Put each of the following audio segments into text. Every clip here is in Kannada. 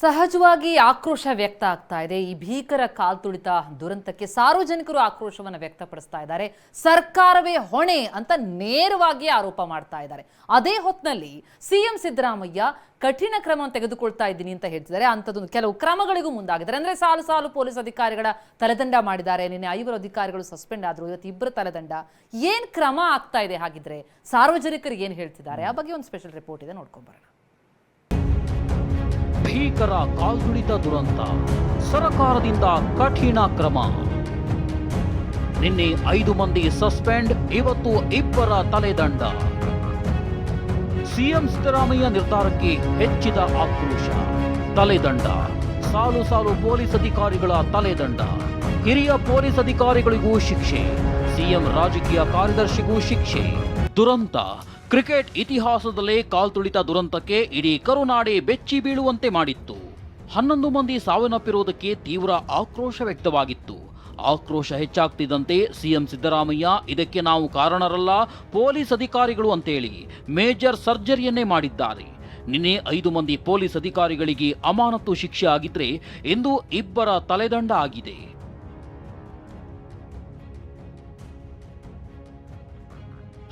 ಸಹಜವಾಗಿ ಆಕ್ರೋಶ ವ್ಯಕ್ತ ಆಗ್ತಾ ಇದೆ. ಈ ಭೀಕರ ಕಾಲ್ತುಳಿತ ದುರಂತಕ್ಕೆ ಸಾರ್ವಜನಿಕರು ಆಕ್ರೋಶವನ್ನು ವ್ಯಕ್ತಪಡಿಸ್ತಾ ಇದ್ದಾರೆ. ಸರ್ಕಾರವೇ ಹೊಣೆ ಅಂತ ನೇರವಾಗಿ ಆರೋಪ ಮಾಡ್ತಾ ಇದ್ದಾರೆ. ಅದೇ ಹೊತ್ತಿನಲ್ಲಿ ಸಿಎಂ ಸಿದ್ದರಾಮಯ್ಯ ಕಠಿಣ ಕ್ರಮವನ್ನು ತೆಗೆದುಕೊಳ್ತಾ ಇದ್ದೀನಿ ಅಂತ ಹೇಳ್ತಿದ್ದಾರೆ. ಅಂಥದ್ದೊಂದು ಕೆಲವು ಕ್ರಮಗಳಿಗೂ ಮುಂದಾಗಿದ್ದಾರೆ. ಅಂದ್ರೆ ಸಾಲು ಸಾಲು ಪೊಲೀಸ್ ಅಧಿಕಾರಿಗಳ ತಲೆದಂಡ ಮಾಡಿದ್ದಾರೆ. ನಿನ್ನೆ ಐವರು ಅಧಿಕಾರಿಗಳು ಸಸ್ಪೆಂಡ್ ಆದ್ರು. ಇವತ್ತು ಇಬ್ಬರು ತಲೆದಂಡ. ಏನ್ ಕ್ರಮ ಆಗ್ತಾ ಇದೆ ಹಾಗಿದ್ರೆ ಸಾರ್ವಜನಿಕರಿಗೆ ಏನು ಹೇಳ್ತಿದ್ದಾರೆ? ಆ ಬಗ್ಗೆ ಒಂದು ಸ್ಪೆಷಲ್ ರಿಪೋರ್ಟ್ ಇದೆ. ನೋಡ್ಕೊಂಬರೋಣ ಭೀಕರ ಕಾಲ್ದುಳಿತ ದುರಂತ. ಸರಕಾರದಿಂದ ಕಠಿಣ ಕ್ರಮ. ನಿನ್ನೆ ಐದು ಮಂದಿ ಸಸ್ಪೆಂಡ್, ಇವತ್ತು ಇಬ್ಬರ ತಲೆದಂಡ. ಸಿಎಂ ಸಿದ್ದರಾಮಯ್ಯ ನಿರ್ಧಾರಕ್ಕೆ ಹೆಚ್ಚಿದ ಆಕ್ರೋಶ. ತಲೆದಂಡ. ಸಾಲು ಸಾಲು ಪೊಲೀಸ್ ಅಧಿಕಾರಿಗಳ ತಲೆದಂಡ. ಹಿರಿಯ ಪೊಲೀಸ್ ಅಧಿಕಾರಿಗಳಿಗೂ ಶಿಕ್ಷೆ. ಸಿಎಂ ರಾಜಕೀಯ ಕಾರ್ಯದರ್ಶಿಗೂ ಶಿಕ್ಷೆ. ದುರಂತ. ಕ್ರಿಕೆಟ್ ಇತಿಹಾಸದಲ್ಲೇ ಕಾಲ್ತುಳಿತ ದುರಂತಕ್ಕೆ ಇಡೀ ಕರುನಾಡೆ ಬೆಚ್ಚಿ ಬೀಳುವಂತೆ ಮಾಡಿತ್ತು. ಹನ್ನೊಂದು ಮಂದಿ ಸಾವನ್ನಪ್ಪಿರುವುದಕ್ಕೆ ತೀವ್ರ ಆಕ್ರೋಶ ವ್ಯಕ್ತವಾಗಿತ್ತು. ಆಕ್ರೋಶ ಹೆಚ್ಚಾಗ್ತಿದ್ದಂತೆ ಸಿಎಂ ಸಿದ್ದರಾಮಯ್ಯ, ಇದಕ್ಕೆ ನಾವು ಕಾರಣರಲ್ಲ, ಪೊಲೀಸ್ ಅಧಿಕಾರಿಗಳು ಅಂತೇಳಿ ಮೇಜರ್ ಸರ್ಜರಿಯನ್ನೇ ಮಾಡಿದ್ದಾರೆ. ನಿನ್ನೆ ಐದು ಮಂದಿ ಪೊಲೀಸ್ ಅಧಿಕಾರಿಗಳಿಗೆ ಅಮಾನತು ಶಿಕ್ಷೆ ಆಗಿದ್ರೆ ಇಂದು ಇಬ್ಬರ ತಲೆದಂಡ ಆಗಿದೆ.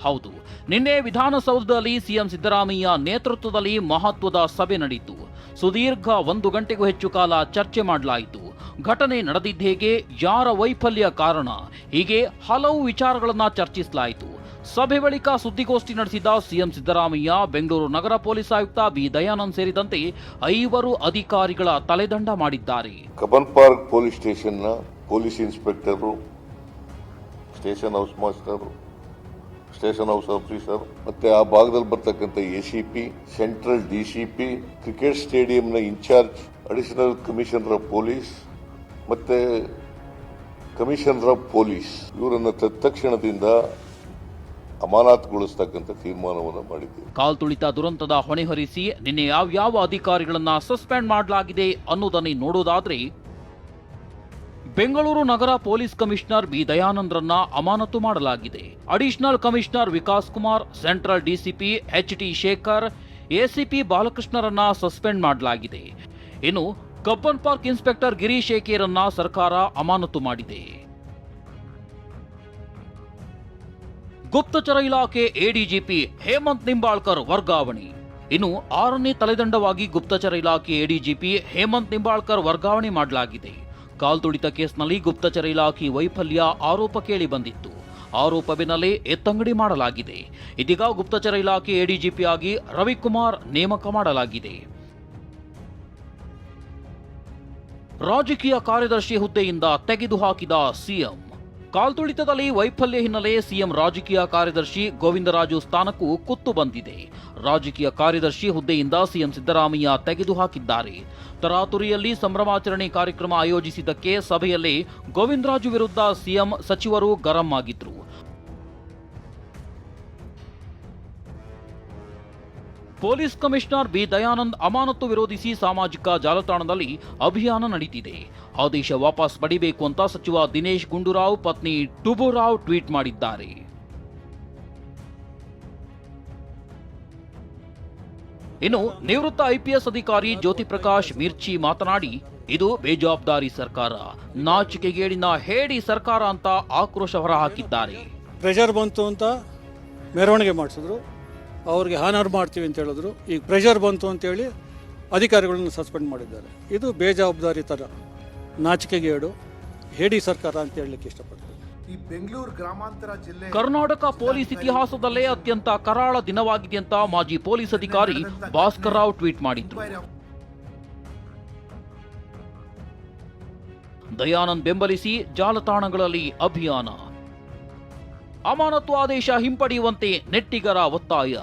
ಹೌದು. ನಿನ್ನೆ ವಿಧಾನಸೌಧದಲ್ಲಿ ಸಿಎಂ ಸಿದ್ದರಾಮಯ್ಯ ನೇತೃತ್ವದಲ್ಲಿ ಮಹತ್ವದ ಸಭೆ ನಡೆಯಿತು ಸುದೀರ್ಘ ಒಂದು ಗಂಟೆಗೂ ಹೆಚ್ಚು ಕಾಲ ಚರ್ಚೆ ಮಾಡಲಾಯಿತು. ಘಟನೆ ನಡೆದಿದ್ದೇಗೆ ಯಾರ ವೈಫಲ್ಯ ಕಾರಣ, ಹೀಗೆ ಹಲವು ವಿಚಾರಗಳನ್ನು ಚರ್ಚಿಸಲಾಯಿತು. ಸಭೆ ಬಳಿಕ ಸುದ್ದಿಗೋಷ್ಠಿ ನಡೆಸಿದ ಸಿಎಂ ಸಿದ್ದರಾಮಯ್ಯ, ಬೆಂಗಳೂರು ನಗರ ಪೊಲೀಸ್ ಆಯುಕ್ತ ಬಿ. ದಯಾನಂದ್ ಸೇರಿದಂತೆ ಐವರು ಅಧಿಕಾರಿಗಳ ತಲೆದಂಡ ಮಾಡಿದ್ದಾರೆ. Cubbon park police ಸ್ಟೇಷನ್ನ police inspector station house master station house officer ಮತ್ತೆ ಆ ಭಾಗದಲ್ಲಿ ಬರ್ತಕ್ಕಂತ A C P central D C P cricket ಸ್ಟೇಡಿಯಂನ incharge additional commissioner of police ಮತ್ತೆ ಕಮಿಷನರ್ ಆಫ್ ಪೊಲೀಸ್ ಇವರನ್ನ ತತ್ಕ್ಷಣದಿಂದ ಅಮಾನತುಗೊಳಿಸ್ತಕ್ಕಂಥ ತೀರ್ಮಾನವನ್ನು ಮಾಡಿದೆ ಕಾಲ್ ತುಳಿತ ದುರಂತದ ಹೊಣೆ ಹೊರಿಸಿ ನಿನ್ನೆ ಯಾವ್ಯಾವ ಅಧಿಕಾರಿಗಳನ್ನ ಸಸ್ಪೆಂಡ್ ಮಾಡಲಾಗಿದೆ ಅನ್ನೋದನ್ನೇ ನೋಡೋದಾದ್ರೆ ಬೆಂಗಳೂರು ನಗರ ಪೊಲೀಸ್ ಕಮಿಷನರ್ ಬಿ ದಯಾನಂದ್ರನ್ನ ಅಮಾನತು ಮಾಡಲಾಗಿದೆ. Additional commissioner Vikas Kumar, central DCP H T Shekhar, ACP ಬಾಲಕೃಷ್ಣರನ್ನ suspend ಮಾಡಲಾಗಿದೆ. ಇನ್ನು ಕಬ್ಬನ್ ಪಾರ್ಕ್ ಇನ್ಸ್ಪೆಕ್ಟರ್ ಗಿರೀಶ್ ಏಕೇರನ್ನ ಸರ್ಕಾರ ಅಮಾನತು ಮಾಡಿದೆ. ಗುಪ್ತಚರ ಇಲಾಖೆ ಎಡಿಜಿಪಿ ಹೇಮಂತ್ ನಿಂಬಾಳ್ಕರ್ ವರ್ಗಾವಣೆ. ಇನ್ನು ಆರನೇ ತಲೆದಂಡವಾಗಿ ಗುಪ್ತಚರ ಇಲಾಖೆ ಎಡಿಜಿಪಿ ಹೇಮಂತ್ ನಿಂಬಾಳ್ಕರ್ ವರ್ಗಾವಣೆ ಮಾಡಲಾಗಿದೆ. ಕಾಲ್ತುಳಿತ ಕೇಸ್ನಲ್ಲಿ ಗುಪ್ತಚರ ಇಲಾಖೆ ವೈಫಲ್ಯ ಆರೋಪ ಕೇಳಿ ಬಂದಿತ್ತು. ಆರೋಪ ಬೆನ್ನಲ್ಲೇ ಎತ್ತಂಗಡಿ ಮಾಡಲಾಗಿದೆ. ಇದೀಗ ಗುಪ್ತಚರ ಇಲಾಖೆ ಎಡಿಜಿಪಿ ಆಗಿ ರವಿಕುಮಾರ್ ನೇಮಕ ಮಾಡಲಾಗಿದೆ. ರಾಜಕೀಯ ಕಾರ್ಯದರ್ಶಿ ಹುದ್ದೆಯಿಂದ ತೆಗೆದುಹಾಕಿದ ಸಿಎಂ. ಕಾಲ್ತುಳಿತದಲ್ಲಿ ವೈಫಲ್ಯ ಹಿನ್ನೆಲೆ ಸಿಎಂ ರಾಜಕೀಯ ಕಾರ್ಯದರ್ಶಿ ಗೋವಿಂದರಾಜು ಸ್ಥಾನಕ್ಕೂ ಕುತ್ತು ಬಂದಿದೆ. ರಾಜಕೀಯ ಕಾರ್ಯದರ್ಶಿ ಹುದ್ದೆಯಿಂದ ಸಿಎಂ ಸಿದ್ದರಾಮಯ್ಯ ತೆಗೆದುಹಾಕಿದ್ದಾರೆ. ತರಾತುರಿಯಲ್ಲಿ ಸಂಭ್ರಮಾಚರಣೆ ಕಾರ್ಯಕ್ರಮ ಆಯೋಜಿಸಿದ್ದಕ್ಕೆ ಸಭೆಯಲ್ಲಿ ಗೋವಿಂದರಾಜು ವಿರುದ್ಧ ಸಿಎಂ ಸಚಿವರು ಗರಂ ಆಗಿದ್ರು. ಪೊಲೀಸ್ ಕಮಿಷನರ್ ಬಿ ದಯಾನಂದ್ ಅಮಾನತು ವಿರೋಧಿಸಿ ಸಾಮಾಜಿಕ ಜಾಲತಾಣದಲ್ಲಿ ಅಭಿಯಾನ ನಡೀತಿದೆ. ಆದೇಶ ವಾಪಸ್ ಪಡಿಬೇಕು ಅಂತ ಸಚಿವ ದಿನೇಶ್ ಗುಂಡೂರಾವ್ ಪತ್ನಿ ಟುಬುರಾವ್ ಟ್ವೀಟ್ ಮಾಡಿದ್ದಾರೆ. ಇನ್ನು ನಿವೃತ್ತ ಐಪಿಎಸ್ ಅಧಿಕಾರಿ ಜ್ಯೋತಿ ಪ್ರಕಾಶ್ ಮಿರ್ಚಿ ಮಾತನಾಡಿ, ಇದು ಬೇಜವಾಬ್ದಾರಿ ಸರ್ಕಾರ. ನಾಚಿಕೆಗೇಡಿನ ಹೇಡಿ ಸರ್ಕಾರ ಅಂತ ಆಕ್ರೋಶ ಹೊರಹಾಕಿದ್ದಾರೆ. ಪ್ರೆಷರ್ ಬಂತು ಅಂತ ಮೆರವಣಿಗೆ ಮಾಡಿಸಿದ್ರು. ಅವ್ರಿಗೆ ಹಾನರ್ ಮಾಡ್ತೀವಿ ಅಂತ ಹೇಳಿದ್ರು. ಈಗ ಪ್ರೆಷರ್ ಬಂತು ಅಂತೇಳಿ ಅಧಿಕಾರಿಗಳನ್ನು ಸಸ್ಪೆಂಡ್ ಮಾಡಿದ್ದಾರೆ. ಇದು ಬೇಜವಾಬ್ದಾರಿ ಥರ ನಾಚಿಕೆಗೇಡು ಹೇಡಿ ಸರ್ಕಾರ ಅಂತ ಹೇಳಲಿಕ್ಕೆ ಇಷ್ಟಪಡ್ತೀನಿ. ಈ ಬೆಂಗಳೂರು ಗ್ರಾಮಾಂತರ ಜಿಲ್ಲೆ ಕರ್ನಾಟಕ ಪೊಲೀಸ್ ಇತಿಹಾಸದಲ್ಲೇ ಅತ್ಯಂತ ಕರಾಳ ದಿನವಾಗಿದೆ ಅಂತ ಮಾಜಿ ಪೊಲೀಸ್ ಅಧಿಕಾರಿ ಭಾಸ್ಕರ್ ರಾವ್ ಟ್ವೀಟ್ ಮಾಡಿದ್ರು. ದಯಾನಂದ್ ಬೆಂಬಲಿಸಿ ಜಾಲತಾಣಗಳಲ್ಲಿ ಅಭಿಯಾನ. ಅಮಾನತು ಆದೇಶ ಹಿಂಪಡೆಯುವಂತೆ ನೆಟ್ಟಿಗರ ಒತ್ತಾಯ.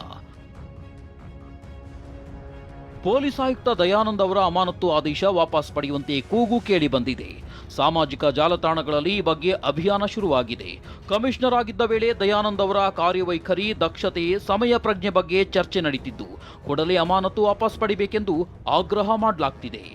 ಪೊಲೀಸ್ ಆಯುಕ್ತ ದಯಾನಂದ್ ಅವರ ಅಮಾನತು ಆದೇಶ ವಾಪಸ್ ಪಡೆಯುವಂತೆ ಕೂಗು ಕೇಳಿ ಬಂದಿದೆ. ಸಾಮಾಜಿಕ ಜಾಲತಾಣಗಳಲ್ಲಿ ಈ ಬಗ್ಗೆ ಅಭಿಯಾನ ಶುರುವಾಗಿದೆ. ಕಮಿಷನರ್ ಆಗಿದ್ದ ವೇಳೆ ದಯಾನಂದ್ ಅವರ ಕಾರ್ಯವೈಖರಿ, ದಕ್ಷತೆ, ಸಮಯ ಪ್ರಜ್ಞೆ ಬಗ್ಗೆ ಚರ್ಚೆ ನಡೀತಿದ್ದು. ಕೂಡಲೇ ಅಮಾನತು ವಾಪಸ್ ಪಡಿಬೇಕೆಂದು ಆಗ್ರಹ ಮಾಡಲಾಗ್ತಿದೆ.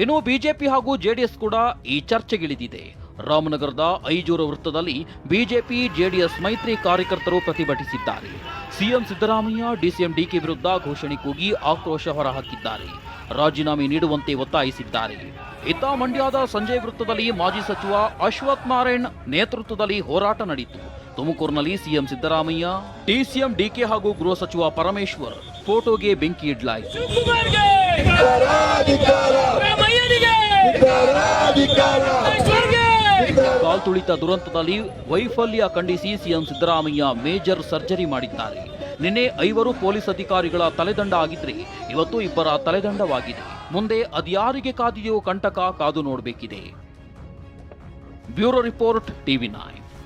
ಇನ್ನು ಬಿಜೆಪಿ ಹಾಗೂ ಜೆಡಿಎಸ್ ಕೂಡ ಈ ಚರ್ಚೆಗಿಳಿದಿದೆ. ರಾಮನಗರದ ಐಜೂರು ವೃತ್ತದಲ್ಲಿ ಬಿಜೆಪಿ, ಜೆಡಿಎಸ್ ಮೈತ್ರಿ ಕಾರ್ಯಕರ್ತರು ಪ್ರತಿಭಟಿಸಿದ್ದಾರೆ. ಸಿಎಂ ಸಿದ್ದರಾಮಯ್ಯ, ಡಿಸಿಎಂ ಡಿಕೆ ವಿರುದ್ಧ ಘೋಷಣೆ ಕೂಗಿ ಆಕ್ರೋಶ ಹೊರಹಾಕಿದ್ದಾರೆ. ರಾಜೀನಾಮೆ ನೀಡುವಂತೆ ಒತ್ತಾಯಿಸಿದ್ದಾರೆ. ಇತ್ತ ಮಂಡ್ಯದ ಸಂಜಯ್ ವೃತ್ತದಲ್ಲಿ ಮಾಜಿ ಸಚಿವ ಅಶ್ವಥ್ ನಾರಾಯಣ್ ನೇತೃತ್ವದಲ್ಲಿ ಹೋರಾಟ ನಡೆಯಿತು ತುಮಕೂರಿನಲ್ಲಿ ಸಿಎಂ ಸಿದ್ದರಾಮಯ್ಯ, ಡಿಸಿಎಂ ಡಿಕೆ ಹಾಗೂ ಗೃಹ ಸಚಿವ ಪರಮೇಶ್ವರ್ ಫೋಟೋಗೆ ಬೆಂಕಿ ಇಡ್ಲಾಯಿತು. ಕಾಲ್ತುಳಿತ ದುರಂತದಲ್ಲಿ ವೈಫಲ್ಯ ಖಂಡಿಸಿ ಸಿಎಂ ಸಿದ್ದರಾಮಯ್ಯ ಮೇಜರ್ ಸರ್ಜರಿ ಮಾಡಿದ್ದಾರೆ. ನಿನ್ನೆ ಐವರು ಪೊಲೀಸ್ ಅಧಿಕಾರಿಗಳ ತಲೆದಂಡ ಆಗಿದ್ರೆ ಇವತ್ತು ಇಬ್ಬರ ತಲೆದಂಡವಾಗಿದೆ. ಮುಂದೆ ಅದ್ಯಾರಿಗೆ ಕಾದಿದೆಯೋ ಕಂಟಕ ಕಾದು ನೋಡಬೇಕಿದೆ. Bureau report TV nine.